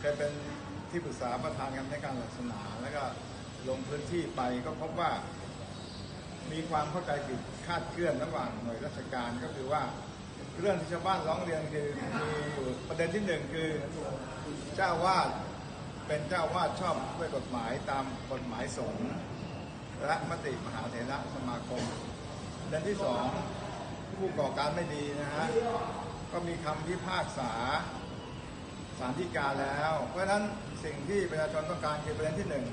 เคยเป็นที่ปรึกษาประธานการในการศาสนา แล้วก็ลงพื้นที่ไปก็พบว่า มีความเข้าใจผิดคาดเคลื่อนระหว่างหน่วยราชการก็คือว่าเรื่องที่ชาวบ้านร้องเรียนคือมีอยู่ประเด็นที่หนึ่งคือเจ้าวาดเป็นเจ้าวาดชอบด้วยกฎหมายตามกฎหมายสงฆ์และมติมหาเถรสมาคมประเด็นที่สองผู้ก่อการไม่ดีนะฮะก็มีคำพิพากษา สารที่การแล้ว เพราะฉะนั้นสิ่งที่ประชาชนต้องการคือประเด็นที่หนึ่ง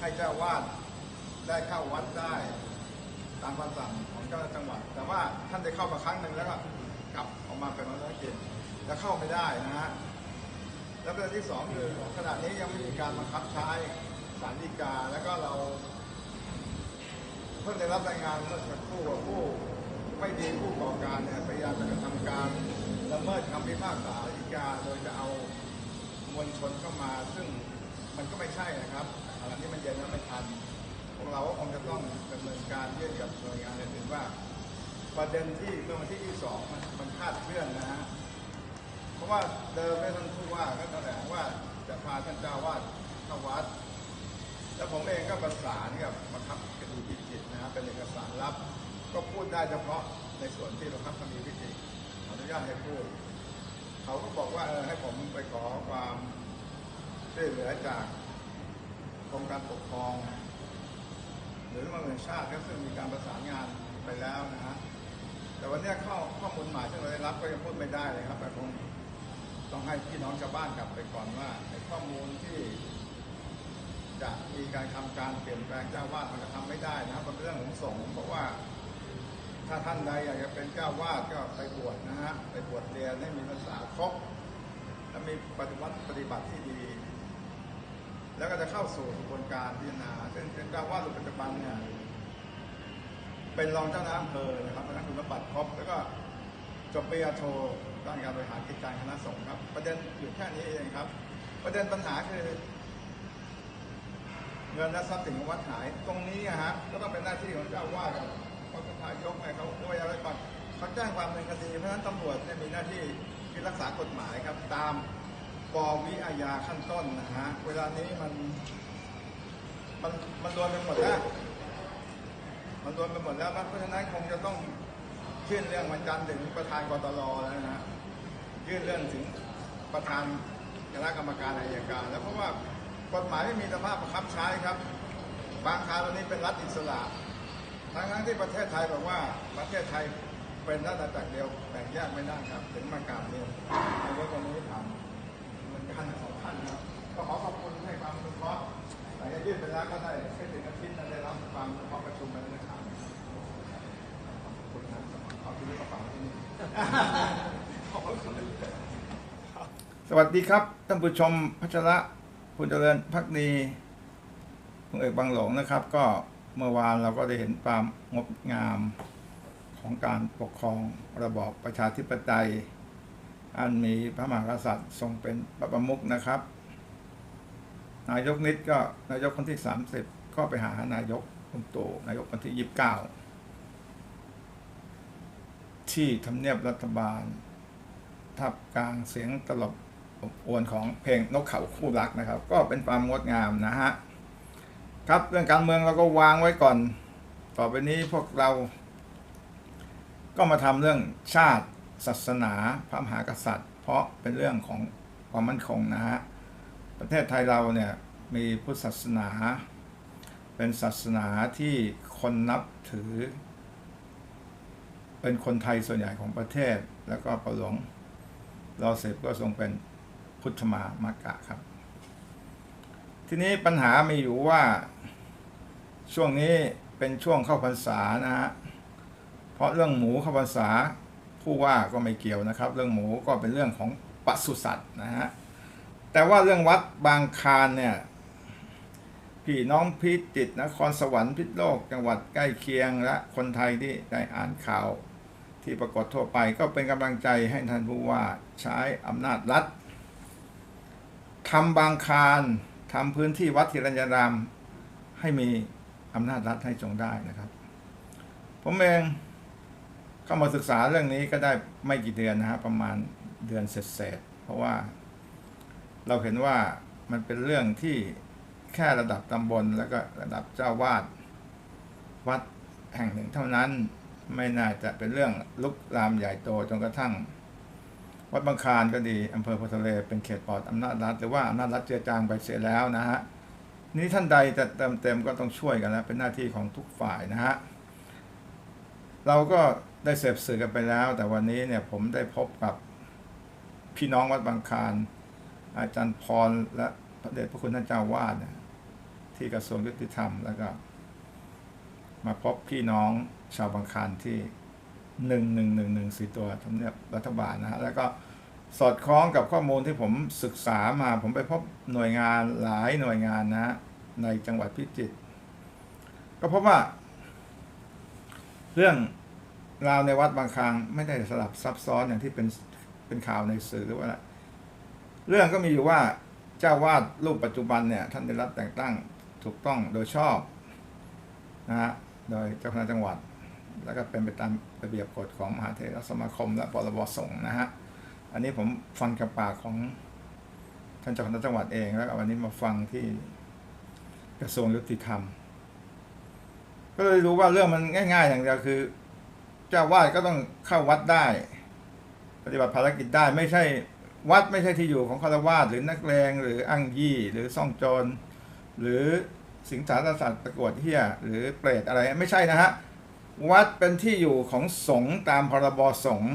ให้เจ้าวาดได้เข้าวัดได้ตามคำสั่งของเจ้าจังหวัด แต่ว่าท่านได้เข้ามาครั้งหนึ่งแล้วก็กลับออกมาเป็นวันธุรกิจแล้วเข้าไม่ได้นะฮะแล้วประเด็นที่สองคือขณะนี้ยังไม่มีการบังคับใช้สารดีกาแล้วก็เราเพิ่งได้รับรายงานเมื่อสักครู่ว่าผู้ไม่ดีผู้ก่อการเนี่ยพยายามจะกระทำการละเมิดคำพิพากษาาโดยจะเอามวลชนเข้ามาซึ่งมันก็ไม่ใช่นะครับอันนี้มันเย็นแล้วไม่ทันพวกเราก็คงจะต้องดำเนินการเยื่นกับหน่วยงานอื่นว่า ประเด็นที่เมื่อวันที่ 22 มันมันคาดเคลื่อนนะฮะเพราะว่าเดิมได้ท่านผู้ว่าก็แถลงว่าจะพาท่านเจ้าวาดเข้าวัด แล้วผมเองก็ประสานกับบังคับคดีพิจิตรนะฮะเป็นเอกสารลับ ก็พูดได้เฉพาะในส่วนที่บังคับคดีพิจิตรอนุญาตให้พูด เขาก็บอกว่าเออให้ผมไปขอความช่วยเหลือจากกรมการปกครอง หรือมาเมืองชาติก็ซึ่งมีการประสานงานไปแล้วนะฮะแต่วันนี้ข้อข้อมูลใหม่ที่เราได้รับก็ยังพูดไม่ได้เลยครับแต่คงต้องให้พี่น้องชาวบ้านกลับไปก่อนว่าไอ้ข้อมูลที่ จะมีการทำการเปลี่ยนแปลงเจ้าวาดมันก็ทำไม่ได้นะครับเป็นเรื่องของสงฆ์เพราะว่า ถ้าท่านใดอยากจะเป็นเจ้าวาดก็ไปบวชนะฮะไปบวชเรียนให้มีภาษาครบและมีปฏิบัติปฏิบัติที่ดี แล้วก็จะเข้าสู่กระบวนการพิจารณาซึ่งเป็นเจ้าวาดรูปปัจจุบันเนี่ยเป็นรองเจ้าหน้าอำเภอนะครับเพราะนั้นคุณบัติครบแล้วก็จบปริญญาโทด้านการบริหารกิจการคณะสงฆ์ครับ ประเด็นอยู่แค่นี้เองครับ ประเด็นปัญหาคือเงินและทรัพย์สินของวัดหาย ตรงนี้อะฮะก็ต้องเป็นหน้าที่ของเจ้าอาวาด กับพระประธายกให้เขาด้วยอะไรก่อนเขาแจ้งความเป็นคดี เพราะฉะนั้นตำรวจเนี่ยมีหน้าที่ที่รักษากฎหมายครับ ตามปวิอาญาขั้นต้นนะฮะ เวลานี้มัน มันมันโดนไปหมดแล้ว มันโดนไปหมดแล้วเพราะฉะนั้นคงจะต้องยื่นเรื่องวันจันทร์ถึงประธานกตรแล้วนะฮะยื่นเรื่องถึงประธานคณะกรรมการอายการ แล้วเพราะว่ากฎหมายไม่มีสภาพบังคับใช้ครับ บางคราวตอนนี้เป็นรัฐอิสระ ทั้งทั้งที่ประเทศไทยบอกว่าประเทศไทยเป็นรัฐจักรเดียวแบ่งแยกไม่ได้ครับถึงมากราบเรียนในเรื่องตรงนี้ทำเหมือนกันสองท่านครับก็ขอขอบคุณให้ความอนุเคราะหลังจากยื่นไปแล้วก็ได้ไม่ถึงอาทิตย์นั้นได้รับความอนุเคราะประชุมไปแล้วนะครับขอบคุณครับขอบคุณที่กระเป๋าที่นี่สวัสดีครับท่านผู้ชมพัชระคุณเจริญพักดีคุณเอกบางหลงนะครับ ก็ เมื่อวานเราก็ได้เห็นความงดงามของการปกครองระบอบประชาธิปไตย อันมีพระมหากษัตริย์ทรงเป็นประมุขนะครับ นายกนิดก็นายกคนที่ 30 ก็ไปหานายกลุงตู่นายกคนที่ 29 ที่ทำเนียบรัฐบาล ทับกลางเสียงตลบอบอวนของเพลงนกเขาคู่รักนะครับ ก็เป็นความงดงามนะฮะ ครับเรื่องการเมืองเราก็วางไว้ก่อน ต่อไปนี้พวกเรา ก็มาทำเรื่องชาติศาสนาพระมหากษัตริย์ เพราะเป็นเรื่องของความมั่นคงนะฮะประเทศไทยเราเนี่ยมีพุทธศาสนา เป็นศาสนาที่คนนับถือ เป็นคนไทยส่วนใหญ่ของประเทศ แล้วก็ประหลวงรอเสพก็ทรงเป็นพุทธมามากะครับ ทีนี้ปัญหามีอยู่ว่า ช่วงนี้เป็นช่วงเข้าพรรษานะฮะเพราะเรื่องหมูเข้าพรรษาผู้ว่าก็ไม่เกี่ยวนะครับ เรื่องหมูก็เป็นเรื่องของปศุสัตว์นะฮะแต่ว่าเรื่องวัดบางคารเนี่ยพี่น้องพิจิตรนครสวรรค์พิษโลกจังหวัดใกล้เคียงและคนไทยที่ได้อ่านข่าว ที่ปรากฏทั่วไปก็เป็นกำลังใจให้ท่านผู้ว่าใช้อำนาจรัฐทำบางคารทำพื้นที่วัดธิรัญญารามให้มี อำนาจรัฐให้จงได้นะครับ ผมเองเข้ามาศึกษาเรื่องนี้ก็ได้ไม่กี่เดือนนะฮะประมาณเดือนเศษๆเพราะว่า เราเห็นว่ามันเป็นเรื่องที่แค่ระดับตำบลแล้วก็ระดับเจ้าวาดวัดแห่งหนึ่งเท่านั้นไม่น่าจะเป็นเรื่องลุกลามใหญ่โตจนกระทั่ง วัดบางคานก็ดีอำเภอโพทะเลเป็นเขตปลอดอำนาจรัฐหรือว่าอำนาจรัฐเจือจางไปเสียแล้วนะฮะ นี่ท่านใดจะเติมเต็มก็ต้องช่วยกันแล้วเป็นหน้าที่ของทุกฝ่ายนะฮะเราก็ได้เสพสื่อกันไปแล้ว แต่วันนี้เนี่ยผมได้พบกับพี่น้องวัดบางคานอาจารย์พรและพระเดชพระคุณท่านเจ้าวาดเนี่ยที่กระทรวงยุติธรรมแล้วก็มาพบพี่น้องชาวบางคานที่หนึ่งหนึ่งหนึ่งหนึ่งสี่ตัวทำเนียบรัฐบาลนะฮะแล้วก็สอดคล้องกับข้อมูลที่ผมศึกษามา ผมไปพบหน่วยงานหลายหน่วยงานนะ ในจังหวัดพิจิตรก็พบว่า เรื่องราวในวัดบางคลางไม่ได้สลับซับซ้อนอย่างที่เป็นเป็นข่าวในสื่อหรือว่าอะไรเรื่องก็มีอยู่ว่าเจ้าวาดรูปปัจจุบันเนี่ย ท่านได้รับแต่งตั้งถูกต้องโดยชอบนะฮะโดยเจ้าคณะจังหวัด แล้วก็เป็นไปตามระเบียบกฎของมหาเถรสมาคม และพรบสงฆ์นะฮะอันนี้ผมฟังจากปากของท่านเจ้าคณะจังหวัดเองแล้วก็วันนี้มาฟังที่ กระทรวงยุติธรรม ก็เลยรู้ว่าเรื่องมันง่ายๆอย่างเดียวคือ เจ้าวาดก็ต้องเข้าวัดได้ ปฏิบัติภารกิจได้ไม่ใช่วัดไม่ใช่ที่อยู่ของคารวาสหรือนักเลงหรืออังยี่หรือซ่องโจร หรือสิงสารสัตว์ประกวดเฮียหรือเปรตอะไรไม่ใช่นะฮะวัดเป็นที่อยู่ของสงฆ์ตามพรบสงฆ์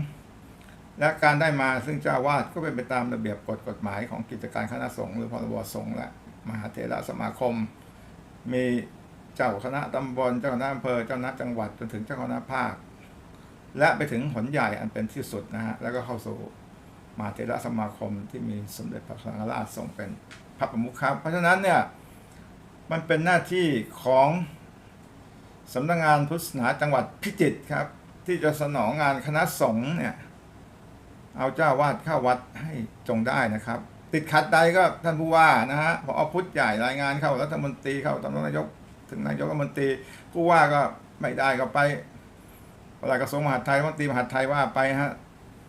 และการได้มาซึ่งเจ้าวาดก็เป็นไปตามระเบียบกฎกฎหมายของกิจการคณะสงฆ์หรือพรบสงฆ์และมหาเถระสมาคม มีเจ้าคณะตำบลเจ้าคณะอำเภอเจ้าคณะจังหวัดจนถึงเจ้าคณะภาค และไปถึงหนใหญ่อันเป็นที่สุดนะฮะแล้วก็เข้าสู่มหาเถรสมาคมที่มีสมเด็จพระสังฆราชทรงเป็นพระประมุขครับ เพราะฉะนั้นเนี่ยมันเป็นหน้าที่ของสำนักงานพุทธศาสนาจังหวัดพิจิตรครับ ที่จะสนองงานคณะสงฆ์เนี่ยเอาเจ้าวาดเข้าวัดให้จงได้นะครับ ติดขัดใดก็ท่านผู้ว่านะฮะพอพุทธใหญ่รายงานเข้ารัฐมนตรีเข้าตำแหน่งนายก ถึงนายกรัฐมนตรีผู้ว่าก็ไม่ได้ก็ไปปลัดกระทรวงมหาดไทยรัฐมนตรีมหาดไทยว่าไปฮะ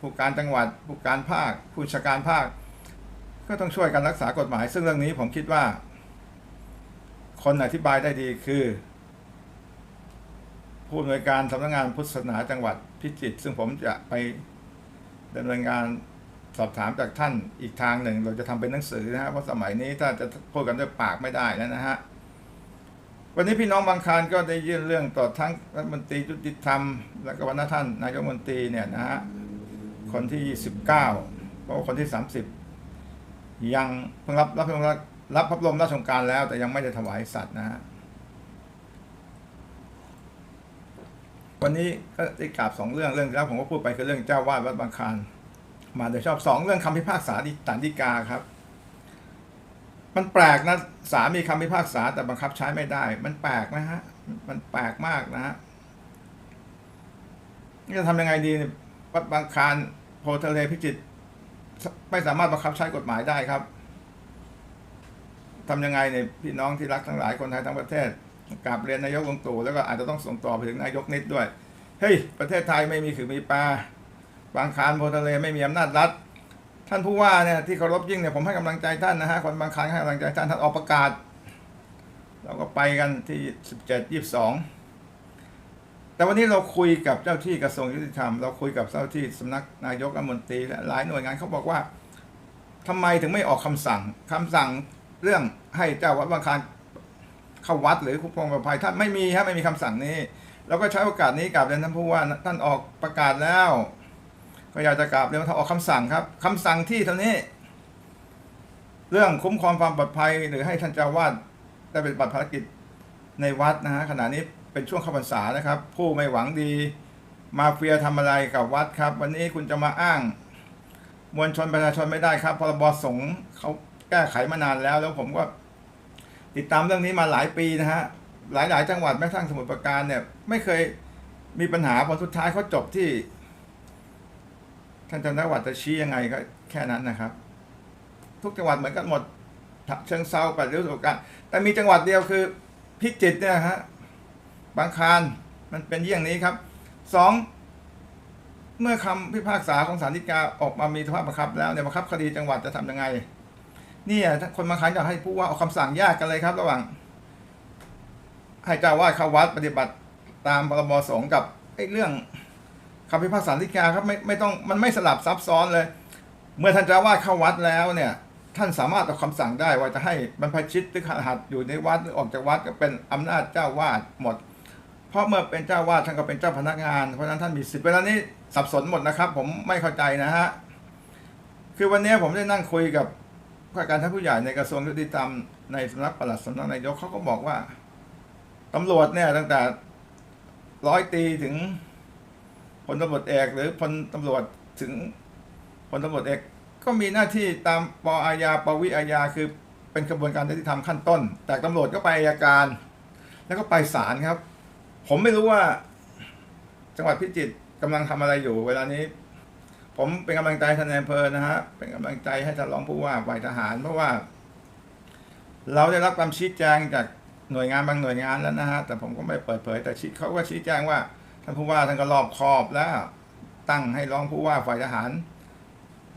ผู้การจังหวัดผู้การภาค ผู้ชาการภาค ก็ต้องช่วยกันรักษากฎหมาย ซึ่งเรื่องนี้ผมคิดว่า คนอธิบายได้ดีคือ ผู้อำนวยการสำนักงานพุทธศาสนาจังหวัดพิจิตรซึ่งผมจะไปดำเนินงาน สอบถามจากท่านอีกทางหนึ่ง เราจะทำเป็นหนังสือนะฮะเพราะสมัยนี้ถ้าจะพูดกันด้วยปากไม่ได้แล้วนะฮะวันนี้พี่น้องบางคารก็ได้ยื่นเรื่องต่อทั้งรัฐมนตรียุติธรรม และก็วันท่านนายกรัฐมนตรีเนี่ยนะฮะคนที่ 19เพราะคนที่ 30 ยังเพิ่งรับรับรับรับพระบรมราชโองการแล้ว แต่ยังไม่ได้ถวายสัตว์นะฮะวันนี้ก็ได้กราบสองเรื่องเรื่องแล้วผมก็พูดไปคือเรื่องเจ้าวาดวัดบางคาร มาโดยชอบสองเรื่องคำพิพากษาดิตานฎีกาครับ มันแปลกนะศาลมีคำพิพากษาแต่บังคับใช้ไม่ได้ มันแปลกนะฮะมันแปลกมากนะฮะนี่จะทำยังไงดีวัดบางคารโพทะเลพิจิตไม่สามารถบังคับใช้กฎหมายได้ครับทำยังไงเนี่ยพี่น้องที่รักทั้งหลายคนไทยทั้งประเทศกราบเรียนนายกลงตู่แล้วก็อาจจะต้องส่งต่อไปถึงนายกนิดด้วยเฮ้ยประเทศไทยไม่มีขือมีปลา บางคารโพทะเลไม่มีอำนาจรัฐ ท่านผู้ว่าเนี่ยที่เคารพยิ่งเนี่ยผมให้กำลังใจท่านนะฮะคนบางครั้งให้กำลังใจท่านท่านออกประกาศ เราก็ไปกันที่สิบเจ็ดยี่สองแต่วันนี้เราคุยกับเจ้าที่กระทรวงยุติธรรม เราคุยกับเจ้าที่สำนักนายกรัฐมนตรีและหลายหน่วยงานเขาบอกว่าทำไมถึงไม่ออกคำสั่งคำสั่งเรื่องให้เจ้าวัดบางคารเข้าวัดหรือคุ้มครองปลอดภัยท่านไม่มีฮะไม่มีคำสั่งนี้ เราก็ใช้โอกาสนี้กราบเรียท่านผู้ว่าท่านออกประกาศแล้ว ก็อยากจะกราบเรียนว่าท่าออกคำสั่งครับคำสั่งที่เท่านี้ เรื่องคุ้มครองความปลอดภัย หรือให้ท่านเจ้าวาดได้เปฏิบัติภารกิจในวัดนะฮะขณะนี้เป็นช่วงเข้าพรรษานะครับ ผู้ไม่หวังดี มาเฟียทำอะไรกับวัดครับ วันนี้คุณจะมาอ้าง มวลชนประชาชนไม่ได้ครับพรบสงฆ์เขาแก้ไขมานานแล้ว แล้วผมก็ติดตามเรื่องนี้มาหลายปีนะฮะหลาย ๆ จังหวัดแม้กระทั่งสมุทรปราการเนี่ยไม่เคยมีปัญหาพอสุดท้ายเขาจบที่ ท่านจังหวัดจะชี้ยังไงก็แค่นั้นนะครับ ทุกจังหวัดเหมือนกันหมดเชิงเซาปัดริ้วสุกันแต่มีจังหวัดเดียวคือพิจิตรเนี่ยฮะบางคารมันเป็นเยี่ยงนี้ครับสองเมื่อคำพิพากษาของศาลฎีกาออกมามีสภาพบังคับ แล้วเนี่ยบังคับคดีจังหวัดจะทำยังไงเนี่ยถ้าคนบางครั้งอยากให้ผู้ว่าเอาคำสั่งแยกกันเลยครับ ระหว่าง ให้เจ้าวาดเข้าวัดปฏิบัติตามพรบสงฆ์กับไอ้เรื่อง คำพิพากษาฎีกาครับไม่ไม่ต้องมันไม่สลับซับซ้อนเลย เมื่อท่านเจ้าวาดเข้าวัดแล้วเนี่ยท่านสามารถเอาคำสั่งได้ว่าจะให้บรรพชิตหรือขหัดอยู่ในวัดหรือออกจากวัดก็เป็นอำนาจเจ้าวาดหมด เพราะเมื่อเป็นเจ้าวาดท่านก็เป็นเจ้าพนักงาน เพราะฉะนั้นท่านมีสิทธิ์เวลานี้สับสนหมดนะครับ ผมไม่เข้าใจนะฮะคือวันนี้ผมได้นั่งคุยกับข้าราชการท่านผู้ใหญ่ในกระทรวงยุติธรรมในสำนักปลัดสำนักนายกเขาก็บอกว่าตำรวจเนี่ยตั้งแต่ร้อยตีถึง ลตำรวจเอกหรือพลตำรวจถึงพลตำรวจเอกก็มีหน้าที่ตามปอาญาปวิอาญาคือเป็นกระบวนการยุติธรรมขั้นต้น แต่ตำรวจก็ไปอัยการ แล้วก็ไปศาลครับ ผมไม่รู้ว่า จังหวัดพิจิตรกำลังทำอะไรอยู่ เวลานี้ ผมเป็นกำลังใจท่านนายอำเภอนะฮะเป็นกำลังใจให้ท่านรองผู้ว่าฝ่ายทหารเพราะว่า เราได้รับคำชี้แจงจากหน่วยงานบางหน่วยงานแล้วนะฮะแต่ผมก็ไม่เปิดเผย แต่ชี้เขาก็ชี้แจงว่า ท่านผู้ว่าท่านก็รอบคอบแล้ว ตั้งให้รองผู้ว่าฝ่ายทหาร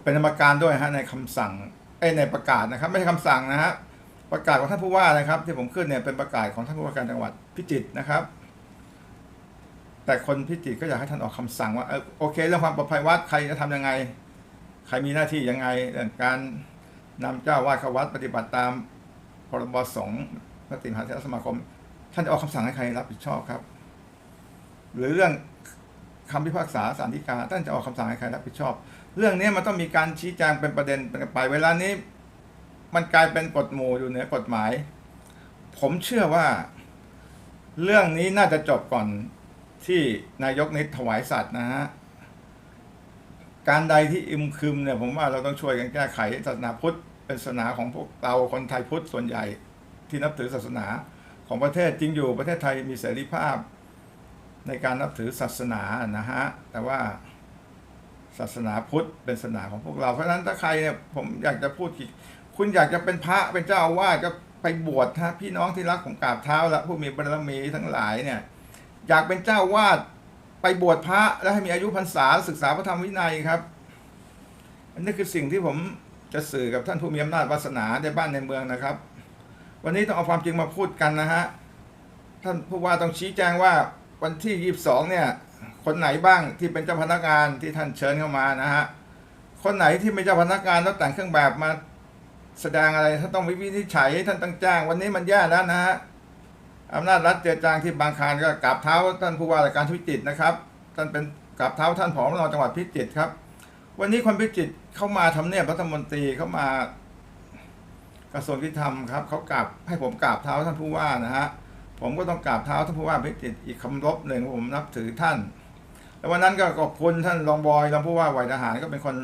เป็นกรรมการด้วยฮะในคำสั่งเอ้ในประกาศนะครับ ไม่ใช่คำสั่งนะฮะประกาศของท่านผู้ว่านะครับ ที่ผมขึ้นเนี่ยเป็นประกาศของท่านผู้ว่าการจังหวัดพิจิตรนะครับ แต่คนพิจิตรก็อยากให้ท่านออกคำสั่งว่าเออโอเคเรื่องความปลอดภัยวัดใครจะทำยังไง ใครมีหน้าที่ยังไงเรื่องการนำเจ้าวาดเข้าวัดปฏิบัติตามพรบสงฆ์พระติมหาเถรสมาคม ท่านจะออกคำสั่งให้ใครรับผิดชอบครับ หรือเรื่องคำพิพากษาสารฎีกาท่านจะออกคำสั่งให้ใครรับผิดชอบ เรื่องนี้มันต้องมีการชี้แจงเป็นประเด็นเป็นไปเวลานี้ มันกลายเป็นกฎหมู่อยู่เหนือกฎหมาย ผมเชื่อว่า เรื่องนี้น่าจะจบก่อนที่นายกนิดถวายสัตว์นะฮะการใดที่อิมครึมเนี่ยผมว่าเราต้องช่วยกันแก้ไขศาสนาพุทธเป็นศาสนาของพวกเราคนไทยพุทธส่วนใหญ่ที่นับถือศาสนาของประเทศจริงอยู่ประเทศไทยมีเสรีภาพ ในการนับถือศาสนานะฮะแต่ว่าศาสนาพุทธเป็นศาสนาของพวกเราเพราะฉะนั้นถ้าใครเนี่ยผมอยากจะพูดคุณอยากจะเป็นพระเป็นเจ้าอาวาสก็ไปบวชฮะพี่น้องที่รักของกราบเท้าและผู้มีบารมีทั้งหลายเนี่ยอยากเป็นเจ้าวาดไปบวชพระแล้วให้มีอายุพรรษาศึกษาพระธรรมวินัยครับ อันนี้คือสิ่งที่ผมจะสื่อกับท่านผู้มีอำนาจวาสนาในบ้านในเมืองนะครับ วันนี้ต้องเอาความจริงมาพูดกันนะฮะท่านผู้ว่าต้องชี้แจงว่า วันที่ 22 เนี่ย คนไหนบ้างที่เป็นเจ้าพนักงานที่ท่านเชิญเข้ามานะฮะ คนไหนที่ไม่เจ้าพนักงานแล้วแต่งเครื่องแบบมาแสดงอะไรท่านต้องวินิจฉัยท่านต้องจ้าง วันนี้มันแย่แล้วนะฮะอำนาจรัฐเจือจางที่บางคารก็กราบเท้าท่านผู้ว่าราชการพิจิตรนะครับท่านเป็นกราบเท้าท่านผอรจังหวัดพิจิตรครับ วันนี้คนพิจิตรเข้ามาทำเนียบรัฐมนตรีเข้ามากระทรวงยุติธรรมครับเขากราบให้ผมกราบเท้าท่านผู้ว่านะฮะ ผมก็ต้องกราบเท้าท่านผู้ว่าพิจิตรอีกคำรบหนึ่งผมนับถือท่าน แล้ววันนั้นก็ขอบคุณท่านรองบอยรองผู้ว่าวัยทหารก็เป็นคน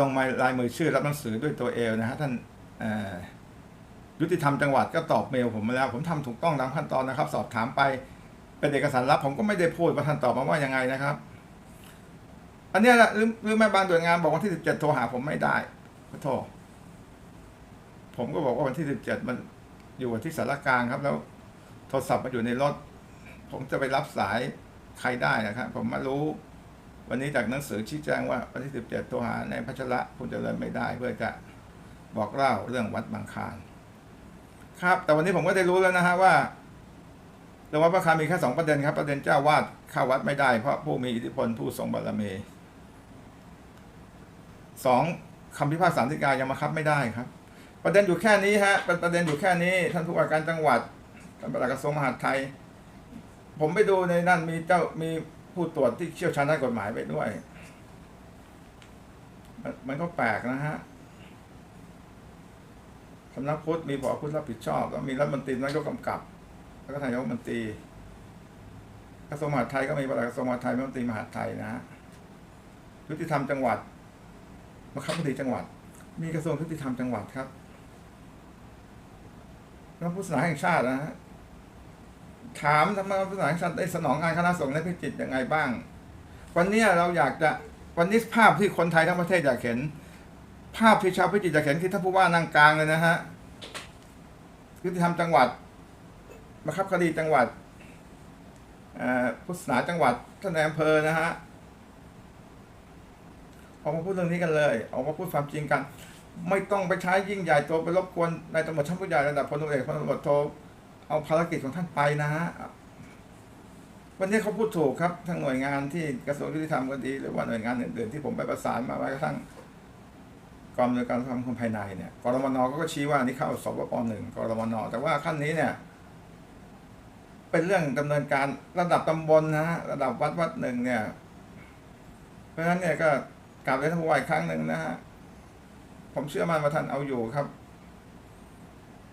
ลงมาลายมือชื่อรับหนังสือด้วยตัวเองนะฮะท่านยุติธรรมจังหวัดก็ตอบเมลผมมาแล้ว ผมทำถูกต้องตามขั้นตอนนะครับ สอบถามไปเป็นเอกสารลับ ผมก็ไม่ได้พูดว่าท่านตอบมาว่ายังไงนะครับ อันนี้ยนะหรือหรือแม่บ้างหน่วยงานบอกวันที่สิบเจ็ดโทรหาผมไม่ได้ขอโทษผมก็บอกว่าวันที่สิบเจ็ดมันอยู่ที่สารกลางครับแล้ว ทรศัพท์มาอยู่ในรถ ผมจะไปรับสายใครได้นะครับ ผมมารู้ วันนี้จากหนังสือชี้แจงว่าวันที่สิบเจ็ดโทรหาในพัชระคุณเจริญไม่ได้ เพื่อจะบอกเล่าเรื่องวัดบางคานครับ แต่วันนี้ผมก็ได้รู้แล้วนะฮะว่าเรื่องวัดพระคามีแค่สองประเด็นครับ ประเด็นเจ้าวาดเข้าวัดไม่ได้ เพราะผู้มีอิทธิพลผู้ทรงบารมีสองคำพิพากษาฎีกายังมาคับไม่ได้ครับ ประเด็นอยู่แค่นี้ฮะเป็นประเด็นอยู่แค่นี้ท่านผู้ว่าการจังหวัด ท่านปลัดกระทรวงมหาดไทย ผมไปดูในนั้นมีเจ้ามีผู้ตรวจที่เชี่ยวชาญด้านกฎหมายไปด้วยมันมันก็แปลกนะฮะสำนักพุทธมีผอพุทธรับผิดชอบแล้วมีรัฐมนตรีนายกกำกับ แล้วก็นายกรัฐมนตรีกระทรวงมหาดไทยก็มีปลัดกระทรวงมหาดไทยรัฐมนตรีมหาดไทยนะฮะยุติธรรมจังหวัดบังคับคดีจังหวัด มีกระทรวงยุติธรรมจังหวัดครับแล้วผู้ศาสนาแห่งชาตินะฮะ ถามทำไมผู้ศาสนาแห่งชาติได้สนองงานคณะสงฆ์ในพิจิตยังไงบ้าง วันนี้เราอยากจะวันนี้ภาพที่คนไทยทั้งประเทศอยากเห็น ภาพที่ชาวพิจิตรจะเห็นที่ท่านผู้ว่านั่งกลางเลยนะฮะยุติธรรมจังหวัดบังคับคดีจังหวัดพุทธศาสนาจังหวัดท่านนายอำเภอนะฮะออกมาพูดเรื่องนี้กันเลย ออกมาพูดความจริงกัน ไม่ต้องไปใช้ยิ่งใหญ่โตไปรบกวนนายตำรวจชั้นผู้ใหญ่ระดับพลตำรวจเอกพลตำรวจโท เอาภารกิจของท่านไปนะฮะวันนี้เขาพูดถูกครับทางหน่วยงานที่กระทรวงยุติธรรมก็ดีหรือว่าหน่วยงานอื่นๆที่ผมไปประสานมาไว้กระทั่งกองอำนวยการความมั่นภายในเนี่ยกรมนก็ชี้ว่านี่เข้าสบปหนึ่งกรมนแต่ว่าขั้นนี้เนี่ย เป็นเรื่องดำเนินการระดับตำบลนะฮะระดับวัดวัดหนึ่งเนี่ย เพราะฉะนั้นเนี่ยก็กลับเรียนท่านผู้ว่าอีกครั้งหนึ่งนะฮะผมเชื่อมั่นว่าท่านเอาอยู่ครับ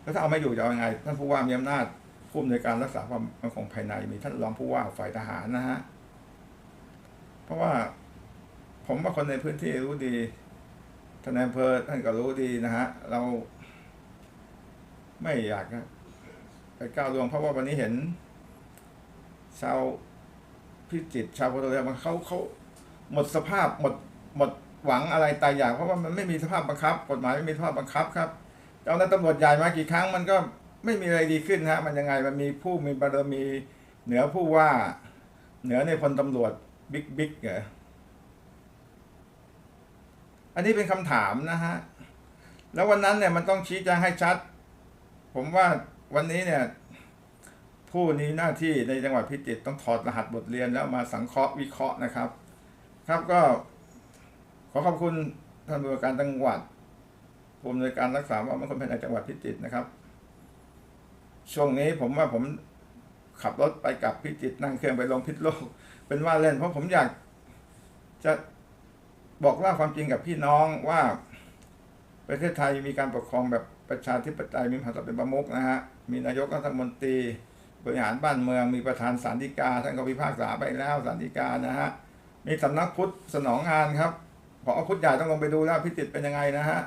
แล้วถ้าเอาไม่อยู่จะเอายังไง ท่านผู้ว่ามีอำนาจคุมในวยการรักษาความมั่นคงภายในมีท่านรองผู้ว่าฝ่ายทหารนะฮะ เพราะว่า ผมว่าคนในพื้นที่รู้ดีท่านนายอำเภอท่านก็รู้ดีนะฮะ เราไม่อยากไปก้าวล่วงเพราะว่าวันนี้เห็น ชาวพิจิตรชาวพุทธเรียมันเขาเขาหมดสภาพหมดหมดหวังอะไรตายอยากเพราะว่ามันไม่มีสภาพบังคับ กฎหมายไม่มีสภาพบังคับครับ จ้าหน้าตำรวจใหญ่มากี่ครั้งมันก็ไม่มีอะไรดีขึ้นฮะมันยังไงมันมีผู้มีบารมีเหนือผู้ว่า เหนือในพลตำรวจบิ๊กบิ๊กเหรออันนี้เป็นคำถามนะฮะ แล้ววันนั้นเนี่ยมันต้องชี้แจงให้ชัด ผมว่าวันนี้เนี่ย ผู้นี้หน้าที่ในจังหวัดพิจิตรต้องถอดรหัสบทเรียนแล้วมาสังเคราะห์วิเคราะห์นะครับ ครับก็ขอขอบคุณท่านผู้การจังหวัด ผู้อำนวยการรักษาความันคงภายในจังหวัดพิจิตรนะครับ ช่วงนี้ผมว่าผมขับรถไปกลับพิจิตรนั่งเครื่องไปลงพิษโลก เป็นว่าเล่นเพราะผมอยาก จะบอกเล่าความจริงกับพี่น้องว่าประเทศไทยมีการปกครองแบบประชาธิปไตยมีมหากษัตริย์เป็นประมุขนะฮะมีนายกรัฐมนตรีบริหารบ้านเมือง มีประธานศาลฎีกาท่านก็พิพากษาไปแล้วศาลฎีกานะฮะมีสำนักพุทธสนองงานครับพอพุทธใหญ่ต้องลงไปดูแล้วพิจิตรเป็นยังไงนะฮะ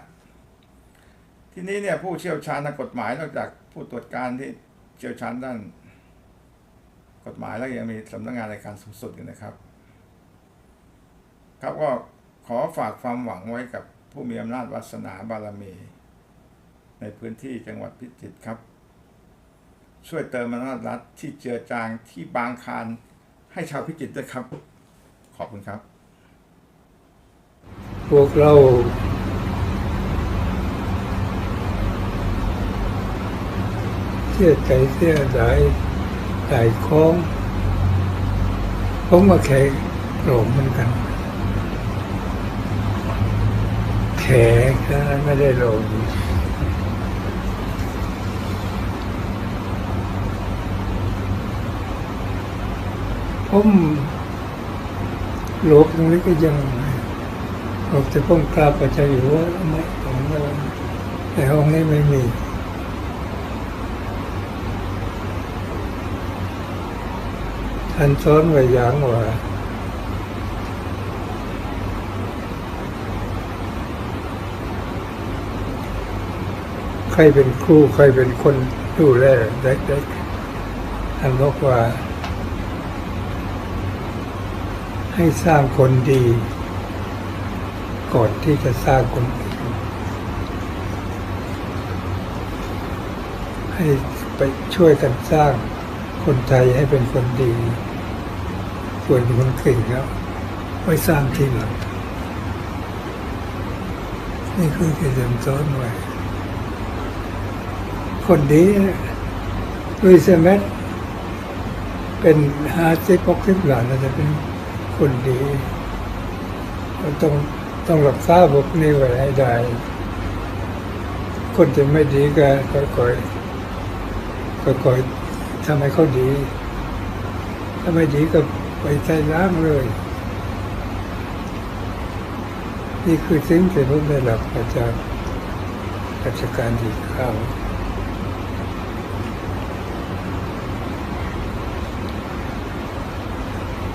ทีนี้เนี่ยผู้เชี่ยวชาญทางกฎหมายนอกจากผู้ตรวจการที่เชี่ยวชาญด้าน กฎหมายแล้วยังมีสำนักงานในการสูงสุดอยู่นะครับ ครับก็ขอฝากความหวังไว้กับผู้มีอำนาจวาสนาบารมี ในพื้นที่จังหวัดพิจิตรครับ ช่วยเติมอำนาจรัฐที่เจือจางที่บางคานให้ชาวพิจิตรด้วยครับ ขอบคุณครับ พวกเรา เสียใจเสียดายตายคล้องผมก็แข่โกรธเหมือนกัน แขกนะไม่ได้โลงผมโลกตรงนี้ก็ยังผมจะพ้องกราบพระเจ้าอยู่ว่าไม่ของเราแต่ห้องนี้ไม่มี ท่านสอนไว้อย่างว่าใครเป็นครูใครเป็นคนดูแลเด็กๆท่านบอกว่า ให้สร้างคนดี ก่อนที่จะสร้างคนอื่นให้ไปช่วยกันสร้าง คนไทยให้เป็นคนดีส่วนคนเก่งแล้วไว้สร้างทีหลังนี่คือที่เดิมซ้อนไว้คนดีลุยเซเมตเป็นฮาซิปกซิบหลานเราจะเป็นคนดีเราต้องต้องรักษาพวกนี้ไว้ให้ได้ คนจะไม่ดีก็ค่อยๆค่อยๆ ทำให้เขาดีถ้าไมดีก็ไปใส่ล้างเลย นี่คือสิ่งที่ผมได้รับมาจากราชการที่ข้าว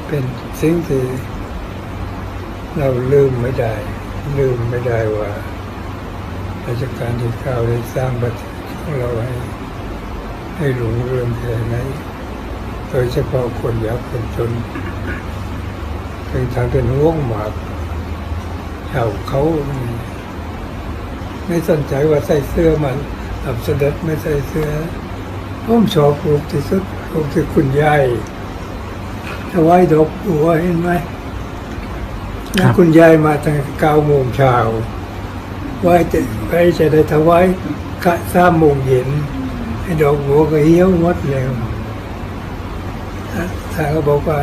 เป็นสิ่งที่เราลืมไม่ได้ ลืมไม่ได้ว่าราชการที่เก้าได้สร้างประเทศของเราให้ ให้หลงเรืองแค่ไหนโดยเฉพาะคนยากคนจนเป็นทางเป็นห่วงหมากชาวเขานี่ไม่สนใจว่าใส่เสื้อมันอับเสด็จไม่ใส่เสื้อผมชอบรูปที่สุดรูปที่คุณยายถวายดอกบัวเห็นไหมแล้วคุณยายมาตั้งเก้าโมงเช้าว่าจะไปจะได้ถวายกะสามโมงเย็นให้ ดอกบัวก็เหี่ยวหมดแล้วท่านก็บอกว่า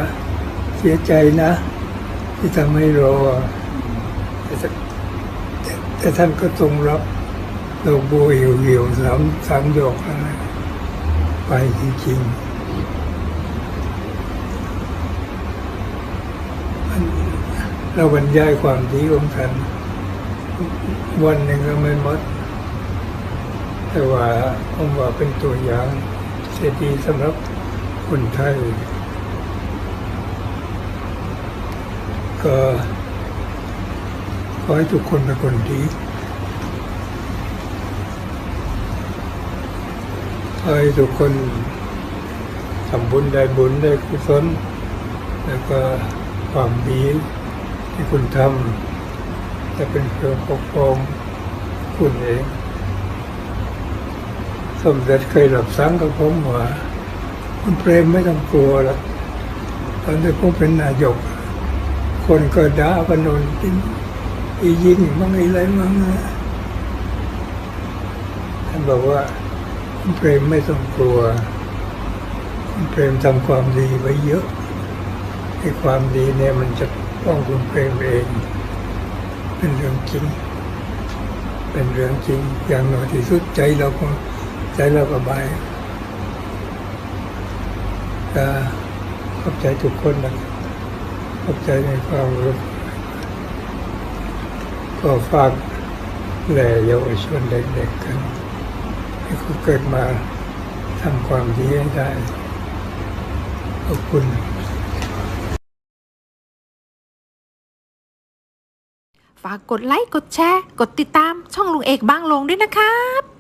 เสียใจนะ ที่ทำให้รอแต่แตแต่ท่านก็ทรงรับดอกบัวเหี่ยวๆสามสามดอกนะไปจริงๆเราบรรยายความดีของท่านวันหนึ่งก็ไม่หมด แต่ว่าผมว่าเป็นตัวอย่างเสียดีสำหรับคนไทย ก็ขอให้ทุกคนเป็นคนดีขอให้ทุกคนทำบุญได้บุญได้กุศลแล้วก็ความดีที่คุณทำจะเป็นเครื่องปกครองคุณเอง สมเด็จเคยหลับสังกับผมว่าคุณเปรมไม่ต้องกลัวหรอกตอนที่ผมเป็นนายก คนก็ด่าพนนกินอียิงมั่งอีอะไรมั่งนะท่านบอกว่า คุณเปรมไม่ต้องกลัว คุณเปรมทำความดีไว้เยอะไอ้ความดีเนี่ยมันจะป้องคุณเปรมเอง เป็นเรื่องจริง เป็นเรื่องจริง อย่างน้อยที่สุดใจเราก็ ใจเราก็บายก็ขอบใจทุกคนนะขอบใจในความรู้ก็ฝากแหล่เยาวชนเด็กๆกันให้เขาเกิดมาทำความดีให้ได้ ขอบคุณฝากกดไลค์ กดแชร์ กดติดตามช่องลุงเอกบางลงด้วยนะครับ